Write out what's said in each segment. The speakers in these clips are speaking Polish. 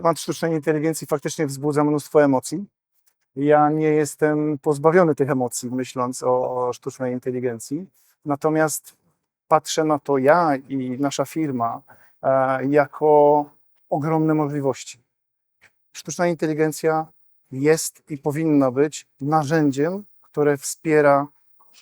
temat sztucznej inteligencji faktycznie wzbudza mnóstwo emocji. Ja nie jestem pozbawiony tych emocji, myśląc o, o sztucznej inteligencji. Natomiast patrzę na to ja i nasza firma e, jako ogromne możliwości. Sztuczna inteligencja jest i powinna być narzędziem, które wspiera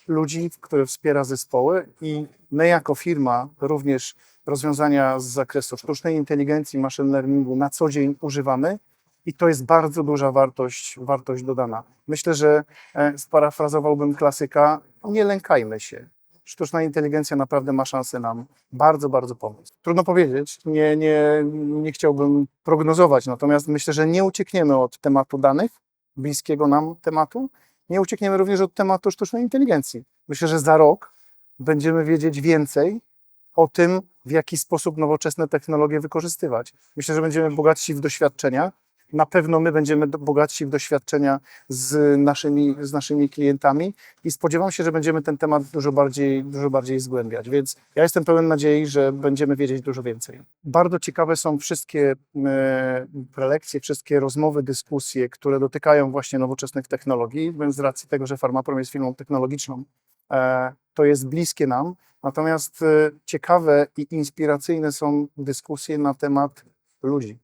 ludzi, które wspiera zespoły i my jako firma również rozwiązania z zakresu sztucznej inteligencji, machine learningu na co dzień używamy i to jest bardzo duża wartość, wartość dodana. Myślę, że e, sparafrazowałbym klasyka, nie lękajmy się. Sztuczna inteligencja naprawdę ma szansę nam bardzo, bardzo pomóc. Trudno powiedzieć, nie, nie, nie chciałbym prognozować, natomiast myślę, że nie uciekniemy od tematu danych, bliskiego nam tematu, nie uciekniemy również od tematu sztucznej inteligencji. Myślę, że za rok będziemy wiedzieć więcej o tym, w jaki sposób nowoczesne technologie wykorzystywać. Myślę, że będziemy bogatsi w doświadczenia. Na pewno my będziemy bogatsi w doświadczenia z naszymi, z naszymi klientami i spodziewam się, że będziemy ten temat dużo bardziej, dużo bardziej zgłębiać. Więc ja jestem pełen nadziei, że będziemy wiedzieć dużo więcej. Bardzo ciekawe są wszystkie e, prelekcje, wszystkie rozmowy, dyskusje, które dotykają właśnie nowoczesnych technologii, więc z racji tego, że Farmaprom jest firmą technologiczną, e, to jest bliskie nam. Natomiast e, ciekawe i inspiracyjne są dyskusje na temat ludzi,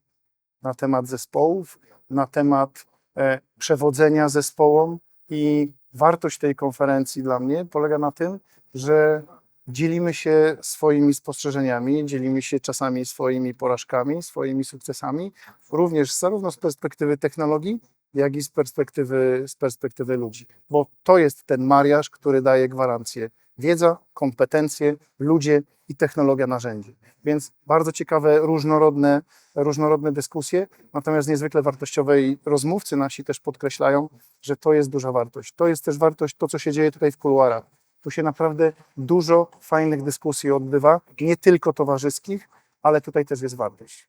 na temat zespołów, na temat e, przewodzenia zespołom i wartość tej konferencji dla mnie polega na tym, że dzielimy się swoimi spostrzeżeniami, dzielimy się czasami swoimi porażkami, swoimi sukcesami, również zarówno z perspektywy technologii, jak i z perspektywy, z perspektywy ludzi. Bo to jest ten mariaż, który daje gwarancję. Wiedza, kompetencje, ludzie i technologia narzędzi. Więc bardzo ciekawe, różnorodne, różnorodne dyskusje, natomiast niezwykle wartościowe i rozmówcy nasi też podkreślają, że to jest duża wartość. To jest też wartość to, co się dzieje tutaj w kuluarach. Tu się naprawdę dużo fajnych dyskusji odbywa, nie tylko towarzyskich, ale tutaj też jest wartość.